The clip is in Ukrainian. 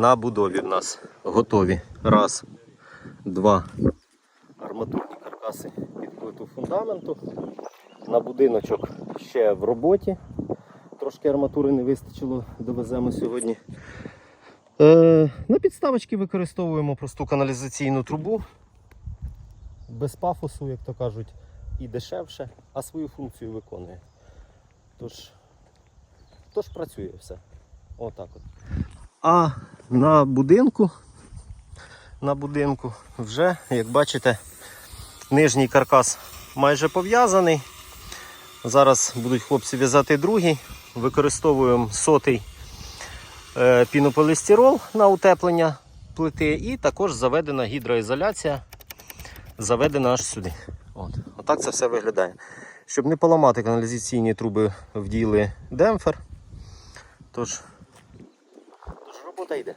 на будові в нас готові. Раз, два. Арматурні каркаси під фундаменту. На будиночок ще в роботі. Трошки арматури не вистачило, довеземо сьогодні. Е, на підставочки використовуємо просту каналізаційну трубу. Без пафосу, як то кажуть, і дешевше, а свою функцію виконує. Тож, тож працює все. Отак от. А на будинку, на будинку вже, як бачите, нижній каркас майже пов'язаний. Зараз будуть хлопці в'язати другий. Використовуємо сотий е, пінополістирол на утеплення плити і також заведена гідроізоляція, заведена аж сюди. От. Отак це все виглядає. Щоб не поламати каналізаційні труби, вділи демпфер. Тож, conta aí, Dé.